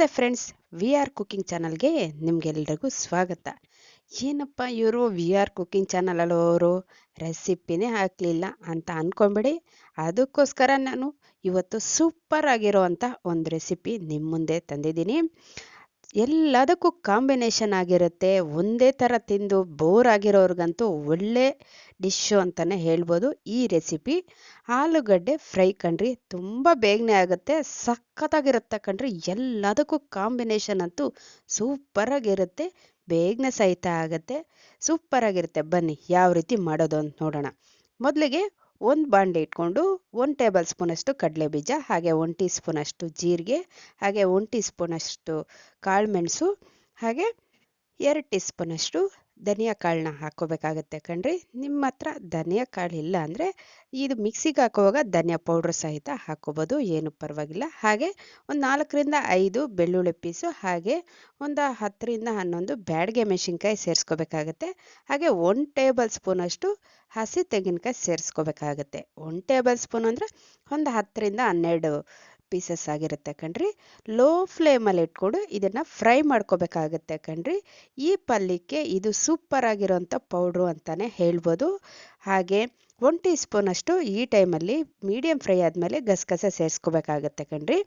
ನಮಸ್ತೆ friends. We are cooking ಚಾನಲ್ಗೆ ನಿಮಗೆಲ್ರಿಗೂ ಸ್ವಾಗತ. ಏನಪ್ಪ ಇವರು ವಿ ಆರ್ ಕುಕಿಂಗ್ ಚಾನಲ್ ಅವರು ರೆಸಿಪಿನೇ ಹಾಕಲಿಲ್ಲ ಅಂತ ಅಂದ್ಕೊಂಬೇಡಿ ಅದಕ್ಕೋಸ್ಕರ ನಾನು ಇವತ್ತು ಸೂಪರ್ ಆಗಿರೋವಂಥ ಒಂದು ರೆಸಿಪಿ ನಿಮ್ಮ ಮುಂದೆ ತಂದಿದ್ದೀನಿ. ಎಲ್ಲದಕ್ಕೂ ಕಾಂಬಿನೇಷನ್ ಆಗಿರುತ್ತೆ. ಒಂದೇ ಥರ ತಿಂದು ಬೋರ್ ಆಗಿರೋರ್ಗಂತೂ ಒಳ್ಳೆ ಡಿಶ್ಶು ಅಂತಲೇ ಹೇಳ್ಬೋದು. ಈ ರೆಸಿಪಿ ಆಲೂಗಡ್ಡೆ ಫ್ರೈ ಕಣ್ರಿ, ತುಂಬ ಬೇಗನೆ ಆಗುತ್ತೆ. ಸಖತ್ತಾಗಿರುತ್ತೆ ಕಣ್ರಿ. ಎಲ್ಲದಕ್ಕೂ ಕಾಂಬಿನೇಷನ್ ಅಂತೂ ಸೂಪರಾಗಿರುತ್ತೆ. ಬೇಗನೆ ಸಹಿತ ಆಗುತ್ತೆ. ಸೂಪರಾಗಿರುತ್ತೆ. ಬನ್ನಿ, ಯಾವ ರೀತಿ ಮಾಡೋದು ಅಂತ ನೋಡೋಣ. ಮೊದಲಿಗೆ ಒಂದು ಬಾಂಡೆ ಇಟ್ಕೊಂಡು ಒಂದು ಟೇಬಲ್ ಸ್ಪೂನಷ್ಟು ಕಡಲೆ ಬೀಜ, ಹಾಗೆ ಒಂದು ಟೀ ಸ್ಪೂನಷ್ಟು ಜೀರಿಗೆ, ಹಾಗೆ ಒಂದು ಟೀ ಸ್ಪೂನಷ್ಟು ಕಾಳುಮೆಣಸು ಹಾಗೆ ಎರಡು ಟೀ ಸ್ಪೂನಷ್ಟು ಧನಿಯಾ ಕಾಳನ್ನ ಹಾಕ್ಕೋಬೇಕಾಗತ್ತೆ ಕಣ್ರಿ. ನಿಮ್ಮ ಹತ್ರ ಧನಿಯಾ ಕಾಳು ಇಲ್ಲ ಅಂದರೆ ಇದು ಮಿಕ್ಸಿಗೆ ಹಾಕುವಾಗ ಧನಿಯಾ ಪೌಡ್ರ್ ಸಹಿತ ಹಾಕ್ಕೋಬೋದು, ಏನು ಪರವಾಗಿಲ್ಲ. ಹಾಗೆ ಒಂದು ನಾಲ್ಕರಿಂದ ಐದು ಬೆಳ್ಳುಳ್ಳಿ ಪೀಸು, ಹಾಗೆ ಒಂದು ಹತ್ತರಿಂದ ಹನ್ನೊಂದು ಬ್ಯಾಡಗೆ ಮೆಣಸಿನ್ಕಾಯಿ ಸೇರಿಸ್ಕೋಬೇಕಾಗತ್ತೆ. ಹಾಗೆ ಒನ್ ಟೇಬಲ್ ಸ್ಪೂನಷ್ಟು ಹಸಿ ತೆಂಗಿನಕಾಯಿ ಸೇರಿಸ್ಕೋಬೇಕಾಗತ್ತೆ. ಒನ್ ಟೇಬಲ್ ಸ್ಪೂನ್ ಅಂದರೆ ಒಂದು ಹತ್ತರಿಂದ ಹನ್ನೆರಡು ಪೀಸಸ್ ಆಗಿರುತ್ತೆ ಕಣ್ರಿ. ಲೋ ಫ್ಲೇಮಲ್ಲಿ ಇಟ್ಕೊಂಡು ಇದನ್ನು ಫ್ರೈ ಮಾಡ್ಕೋಬೇಕಾಗತ್ತೆ ಕಣ್ರಿ. ಈ ಪಲ್ಯಕ್ಕೆ ಇದು ಸೂಪರ್ ಆಗಿರೋಂಥ ಪೌಡ್ರು ಅಂತಲೇ ಹೇಳ್ಬೋದು. ಹಾಗೆ ಒನ್ ಟೀ ಸ್ಪೂನಷ್ಟು ಈ ಟೈಮಲ್ಲಿ ಮೀಡಿಯಮ್ ಫ್ರೈ ಆದಮೇಲೆ ಗಸಗಸೆ ಸೇರಿಸ್ಕೋಬೇಕಾಗತ್ತೆ ಕಣ್ರಿ.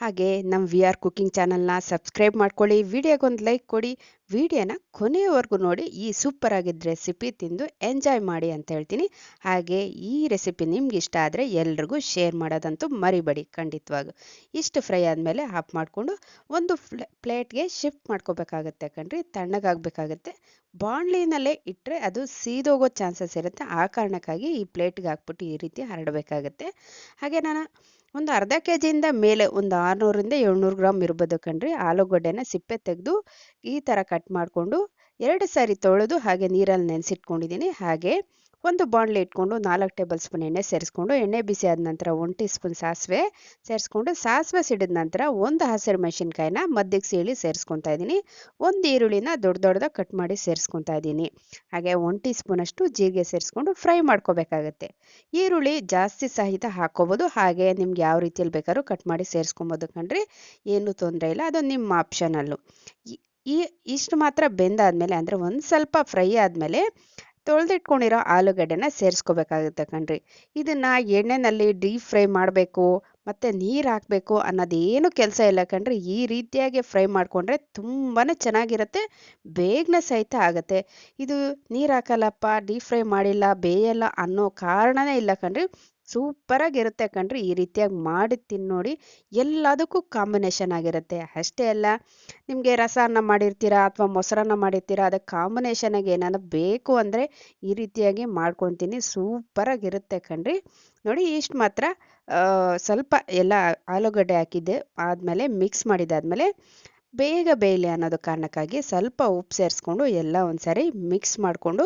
ಹಾಗೆ ನಮ್ಮ ವಿ ಆರ್ ಕುಕ್ಕಿಂಗ್ ಚಾನಲ್ನ ಸಬ್ಸ್ಕ್ರೈಬ್ ಮಾಡ್ಕೊಳ್ಳಿ ವಿಡಿಯೋಗೊಂದು ಲೈಕ್ ಕೊಡಿ. ವಿಡಿಯೋನ ಕೊನೆಯವರೆಗೂ ನೋಡಿ, ಈ ಸೂಪರ್ ಆಗಿದ್ದ ರೆಸಿಪಿ ತಿಂದು ಎಂಜಾಯ್ ಮಾಡಿ ಅಂತ ಹೇಳ್ತೀನಿ. ಹಾಗೆ ಈ ರೆಸಿಪಿ ನಿಮ್ಗೆ ಇಷ್ಟ ಆದರೆ ಎಲ್ರಿಗೂ ಶೇರ್ ಮಾಡೋದಂತೂ ಮರಿಬೇಡಿ ಖಂಡಿತವಾಗ ಇಷ್ಟು ಫ್ರೈ ಆದಮೇಲೆ ಆಫ್ ಮಾಡಿಕೊಂಡು ಒಂದು ಪ್ಲೇಟ್ಗೆ ಶಿಫ್ಟ್ ಮಾಡ್ಕೋಬೇಕಾಗತ್ತೆ ಕಣ್ರಿ, ತಣ್ಣಗಾಗಬೇಕಾಗತ್ತೆ. ಬಾಣಲಿನಲ್ಲೇ ಇಟ್ಟರೆ ಅದು ಸೀದೋಗೋ ಚಾನ್ಸಸ್ ಇರುತ್ತೆ. ಆ ಕಾರಣಕ್ಕಾಗಿ ಈ ಪ್ಲೇಟ್ಗೆ ಹಾಕ್ಬಿಟ್ಟು ಈ ರೀತಿ ಹರಡಬೇಕಾಗತ್ತೆ. ಹಾಗೆ ನಾನು ಒಂದು ಅರ್ಧ ಕೆ ಜಿಯಿಂದ ಮೇಲೆ ಒಂದು ಆರುನೂರಿಂದ ಏಳ್ನೂರು ಗ್ರಾಮ್ ಇರ್ಬೋದು ಕಣ್ರಿ. ಆಲೂಗಡ್ಡೆನ ಸಿಪ್ಪೆ ತೆಗೆದು ಈ ಥರ ಕಟ್ ಮಾಡಿಕೊಂಡು ಎರಡು ಸಾರಿ ತೊಳೆದು ಹಾಗೆ ನೀರಲ್ಲಿ ನೆನೆಸಿಟ್ಕೊಂಡಿದ್ದೀನಿ. ಹಾಗೆ ಒಂದು ಬಾಣಲೆ ಇಟ್ಕೊಂಡು ನಾಲ್ಕು ಟೇಬಲ್ ಸ್ಪೂನ್ ಎಣ್ಣೆ ಸೇರಿಸ್ಕೊಂಡು, ಎಣ್ಣೆ ಬಿಸಿ ಆದ ನಂತರ ಒಂದು ಟೀ ಸ್ಪೂನ್ ಸಾಸಿವೆ ಸೇರಿಸ್ಕೊಂಡು, ಸಾಸಿವೆ ಸಿಡಿದ ನಂತರ ಒಂದು ಹಸಿರು ಮೆಣಸಿನ್ಕಾಯಿನ ಮಧ್ಯಕ್ಕೆ ಸೀಳಿ ಸೇರಿಸ್ಕೊತಾ ಇದ್ದೀನಿ. ಒಂದು ಈರುಳ್ಳಿನ ದೊಡ್ಡ ದೊಡ್ಡದಾಗಿ ಕಟ್ ಮಾಡಿ ಸೇರಿಸ್ಕೊತಾ ಇದ್ದೀನಿ. ಹಾಗೆ ಒಂದು ಟೀ ಸ್ಪೂನಷ್ಟು ಜೀರಿಗೆ ಸೇರಿಸ್ಕೊಂಡು ಫ್ರೈ ಮಾಡ್ಕೋಬೇಕಾಗತ್ತೆ. ಈರುಳ್ಳಿ ಜಾಸ್ತಿ ಸಹಿತ ಹಾಕ್ಕೋಬೋದು. ಹಾಗೆ ನಿಮ್ಗೆ ಯಾವ ರೀತಿಯಲ್ಲಿ ಬೇಕಾದ್ರೂ ಕಟ್ ಮಾಡಿ ಸೇರಿಸ್ಕೊಬೋದು ಕಣ್ರಿ. ಏನೂ ತೊಂದರೆ ಇಲ್ಲ. ಅದು ನಿಮ್ಮ ಆಪ್ಷನಲ್ಲು. ಈ ಇಷ್ಟು ಮಾತ್ರ ಬೆಂದಾದ್ಮೇಲೆ ಅಂದರೆ ಒಂದು ಸ್ವಲ್ಪ ಫ್ರೈ ಆದಮೇಲೆ ತೊಳೆದಿಟ್ಕೊಂಡಿರೋ ಆಲೂಗಡ್ಡೆನ ಸೇರಿಸ್ಕೋಬೇಕಾಗುತ್ತೆ ಕಣ್ರಿ. ಇದನ್ನು ಎಣ್ಣೆನಲ್ಲಿ ಡೀಪ್ ಫ್ರೈ ಮಾಡಬೇಕು, ಮತ್ತು ನೀರು ಹಾಕಬೇಕು ಅನ್ನೋದೇನು ಕೆಲಸ ಇಲ್ಲ ಕಣ್ರಿ. ಈ ರೀತಿಯಾಗಿ ಫ್ರೈ ಮಾಡಿಕೊಂಡ್ರೆ ತುಂಬಾ ಚೆನ್ನಾಗಿರುತ್ತೆ, ಬೇಗನೆ ಸಹಿತ ಆಗುತ್ತೆ. ಇದು ನೀರು ಹಾಕಲ್ಲಪ್ಪ, ಡೀಪ್ ಫ್ರೈ ಮಾಡಿಲ್ಲ, ಬೇಯಲ್ಲ ಅನ್ನೋ ಕಾರಣನೇ ಇಲ್ಲ ಕಣ್ರಿ. ಸೂಪರಾಗಿರುತ್ತೆ ಕಣ್ರಿ. ಈ ರೀತಿಯಾಗಿ ಮಾಡಿ ತಿನ್ನೋಡಿ ಎಲ್ಲದಕ್ಕೂ ಕಾಂಬಿನೇಷನ್ ಆಗಿರುತ್ತೆ. ಅಷ್ಟೇ ಅಲ್ಲ, ನಿಮಗೆ ರಸಾನ್ನ ಮಾಡಿರ್ತೀರಾ ಅಥವಾ ಮೊಸರನ್ನ ಮಾಡಿರ್ತೀರಾ, ಅದಕ್ಕೆ ಕಾಂಬಿನೇಷನಾಗಿ ಏನಾದ್ರು ಬೇಕು ಅಂದರೆ ಈ ರೀತಿಯಾಗಿ ಮಾಡ್ಕೊತೀನಿ ಸೂಪರಾಗಿರುತ್ತೆ ಕಣ್ರಿ. ನೋಡಿ ಇಷ್ಟು ಮಾತ್ರ ಸ್ವಲ್ಪ ಎಲ್ಲ ಆಲೂಗಡ್ಡೆ ಹಾಕಿದ್ದೆ. ಆದಮೇಲೆ ಮಿಕ್ಸ್ ಮಾಡಿದಾದ್ಮೇಲೆ ಬೇಗ ಬೇಯಲಿ ಅನ್ನೋದು ಕಾರಣಕ್ಕಾಗಿ ಸ್ವಲ್ಪ ಉಪ್ಪು ಸೇರಿಸ್ಕೊಂಡು ಎಲ್ಲ ಒಂದ್ಸರಿ ಮಿಕ್ಸ್ ಮಾಡಿಕೊಂಡು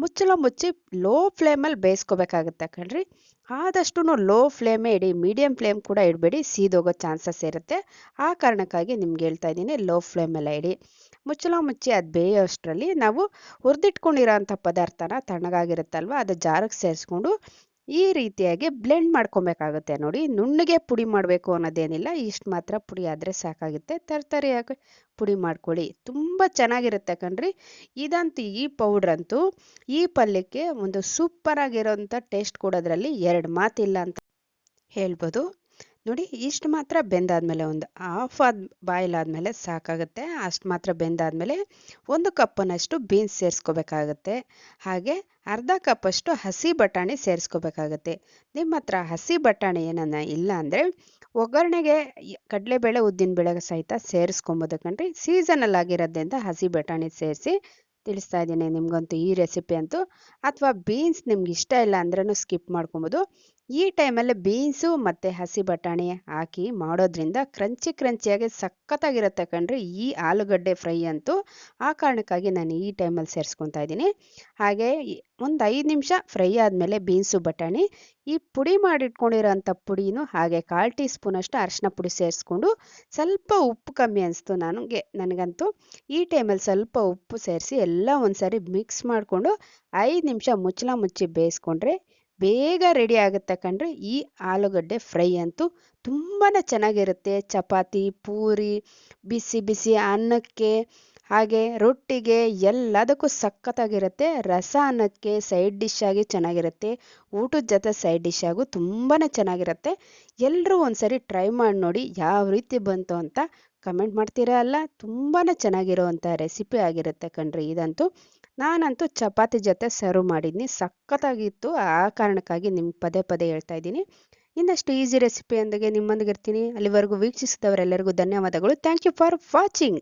ಮುಚ್ಚಳ ಮುಚ್ಚಿ ಲೋ ಫ್ಲೇಮಲ್ಲಿ ಬೇಯಿಸ್ಕೋಬೇಕಾಗುತ್ತೆ ಕಣ್ರಿ. ಆದಷ್ಟು ಲೋ ಫ್ಲೇಮೇ ಇಡಿ ಮೀಡಿಯಮ್ ಫ್ಲೇಮ್ ಕೂಡ ಇಡಬೇಡಿ, ಸೀದೋಗೋ ಚಾನ್ಸಸ್ ಇರುತ್ತೆ. ಆ ಕಾರಣಕ್ಕಾಗಿ ನಿಮ್ಗೆ ಹೇಳ್ತಾ ಇದ್ದೀನಿ ಲೋ ಫ್ಲೇಮೆಲ್ಲ ಇಡಿ. ಮುಚ್ಚಳ ಮುಚ್ಚಿ ಅದು ಬೇಯೋಷ್ಟರಲ್ಲಿ ನಾವು ಹುರಿದಿಟ್ಕೊಂಡಿರೋ ಅಂಥ ಪದಾರ್ಥನ ತಣ್ಣಗಾಗಿರುತ್ತಲ್ವ, ಅದು ಜಾರಕ್ಕೆ ಸೇರಿಸ್ಕೊಂಡು ಈ ರೀತಿಯಾಗಿ ಬ್ಲೆಂಡ್ ಮಾಡ್ಕೊಬೇಕಾಗುತ್ತೆ ನೋಡಿ. ನುಣ್ಣಗೆ ಪುಡಿ ಮಾಡಬೇಕು ಅನ್ನೋದೇನಿಲ್ಲ. ಇಷ್ಟು ಮಾತ್ರ ಪುಡಿ ಆದರೆ ಸಾಕಾಗುತ್ತೆ. ತರ್ತರಿಯಾಗಿ ಪುಡಿ ಮಾಡ್ಕೊಳ್ಳಿ. ತುಂಬ ಚೆನ್ನಾಗಿರುತ್ತೆ ಕಣ್ರಿ. ಇದಂತೂ ಈ ಪೌಡ್ರಂತೂ ಈ ಪಲ್ಯಕ್ಕೆ ಒಂದು ಸೂಪರ್ ಆಗಿರೋಂಥ ಟೇಸ್ಟ್ ಕೊಡೋದ್ರಲ್ಲಿ ಎರಡು ಮಾತಿಲ್ಲ ಅಂತ ಹೇಳ್ಬೋದು. ನೋಡಿ ಇಷ್ಟು ಮಾತ್ರ ಬೆಂದಾದ್ಮೇಲೆ ಒಂದು ಹಾಫ್ ಆದ ಬಾಯ್ಲ್ ಆದಮೇಲೆ ಸಾಕಾಗುತ್ತೆ. ಅಷ್ಟು ಮಾತ್ರ ಬೆಂದಾದಮೇಲೆ ಒಂದು ಕಪ್ಪನಷ್ಟು ಬೀನ್ಸ್ ಸೇರಿಸ್ಕೋಬೇಕಾಗತ್ತೆ. ಹಾಗೆ ಅರ್ಧ ಕಪ್ಪಷ್ಟು ಹಸಿ ಬಟಾಣಿ ಸೇರಿಸ್ಕೋಬೇಕಾಗತ್ತೆ. ನಿಮ್ಮ ಹತ್ರ ಹಸಿ ಬಟಾಣಿ ಏನನ್ನ ಇಲ್ಲ ಅಂದರೆ ಒಗ್ಗರಣೆಗೆ ಕಡಲೆಬೇಳೆ ಉದ್ದಿನಬೇಳೆ ಸಹಿತ ಸೇರಿಸ್ಕೊಂಬೋದು ಕಣ್ರಿ. ಸೀಸನಲ್ ಆಗಿರೋದ್ರಿಂದ ಹಸಿ ಬಟಾಣಿ ಸೇರಿಸಿ ತಿಳಿಸ್ತಾ ಇದ್ದೀನಿ ನಿಮಗಂತೂ ಈ ರೆಸಿಪಿ ಅಂತೂ. ಅಥವಾ ಬೀನ್ಸ್ ನಿಮ್ಗೆ ಇಷ್ಟ ಇಲ್ಲ ಅಂದ್ರೂ ಸ್ಕಿಪ್ ಮಾಡ್ಕೊಬೋದು. ಈ ಟೈಮಲ್ಲಿ ಬೀನ್ಸು ಮತ್ತು ಹಸಿ ಬಟಾಣಿ ಹಾಕಿ ಮಾಡೋದ್ರಿಂದ ಕ್ರಂಚಿ ಕ್ರಂಚಿಯಾಗಿ ಸಖತ್ತಾಗಿರುತ್ತೆ ಕಣ್ರಿ. ಈ ಆಲೂಗಡ್ಡೆ ಫ್ರೈ ಅಂತೂ ಆ ಕಾರಣಕ್ಕಾಗಿ ನಾನು ಈ ಟೈಮಲ್ಲಿ ಸೇರಿಸ್ಕೊತಾ ಇದ್ದೀನಿ. ಹಾಗೆ ಒಂದು ಐದು ನಿಮಿಷ ಫ್ರೈ ಆದಮೇಲೆ ಬೀನ್ಸು ಬಟಾಣಿ ಈ ಪುಡಿ ಮಾಡಿಟ್ಕೊಂಡಿರೋಂಥ ಪುಡಿನೂ ಹಾಗೆ ಕಾಲು ಟೀ ಸ್ಪೂನಷ್ಟು ಅರಶಿನ ಪುಡಿ ಸೇರಿಸ್ಕೊಂಡು ಸ್ವಲ್ಪ ಉಪ್ಪು ಕಮ್ಮಿ ಅನಿಸ್ತು ನನಗೆ, ನನಗಂತೂ. ಈ ಟೈಮಲ್ಲಿ ಸ್ವಲ್ಪ ಉಪ್ಪು ಸೇರಿಸಿ ಎಲ್ಲ ಒಂದ್ಸರಿ ಮಿಕ್ಸ್ ಮಾಡಿಕೊಂಡು ಐದು ನಿಮಿಷ ಮುಚ್ಚಳ ಮುಚ್ಚಿ ಬೇಯಿಸ್ಕೊಂಡ್ರೆ ಬೇಗ ರೆಡಿ ಆಗುತ್ತೆ ಕಣ್ರಿ ಈ ಆಲೂಗಡ್ಡೆ ಫ್ರೈ ಅಂತೂ ತುಂಬಾ ಚೆನ್ನಾಗಿರುತ್ತೆ. ಚಪಾತಿ, ಪೂರಿ, ಬಿಸಿ ಬಿಸಿ ಅನ್ನಕ್ಕೆ, ಹಾಗೆ ರೊಟ್ಟಿಗೆ ಎಲ್ಲದಕ್ಕೂ ಸಖತ್ತಾಗಿರುತ್ತೆ. ರಸ ಅನ್ನಕ್ಕೆ ಸೈಡ್ ಡಿಶ್ ಆಗಿ ಚೆನ್ನಾಗಿರುತ್ತೆ. ಊಟದ ಜೊತೆ ಸೈಡ್ ಡಿಶ್ ಆಗು ತುಂಬಾ ಚೆನ್ನಾಗಿರುತ್ತೆ. ಎಲ್ಲರೂ ಒಂದ್ಸರಿ ಟ್ರೈ ಮಾಡಿ ನೋಡಿ ಯಾವ ರೀತಿ ಬಂತು ಅಂತ ಕಮೆಂಟ್ ಮಾಡ್ತೀರಾ ಅಲ್ಲ? ತುಂಬಾ ಚೆನ್ನಾಗಿರೋವಂಥ ರೆಸಿಪಿ ಆಗಿರುತ್ತೆ ಕಣ್ರಿ ಇದಂತೂ ನಾನಂತೂ ಚಪಾತಿ ಜೊತೆ ಸರ್ವ್ ಮಾಡಿದ್ನಿ. ಸಖತ್ತಾಗಿತ್ತು. ಆ ಕಾರಣಕ್ಕಾಗಿ ನಿಮ್ಗೆ ಪದೇ ಪದೇ ಹೇಳ್ತಾ ಇದ್ದೀನಿ. ಇನ್ನಷ್ಟು ಈಸಿ ರೆಸಿಪಿಯೊಂದಿಗೆ ನಿಮ್ಮೊಂದಿಗೆ ಇರ್ತೀನಿ. ಅಲ್ಲಿವರೆಗೂ ವೀಕ್ಷಿಸಿದವರೆಲ್ಲರಿಗೂ ಧನ್ಯವಾದಗಳು. Thank you for watching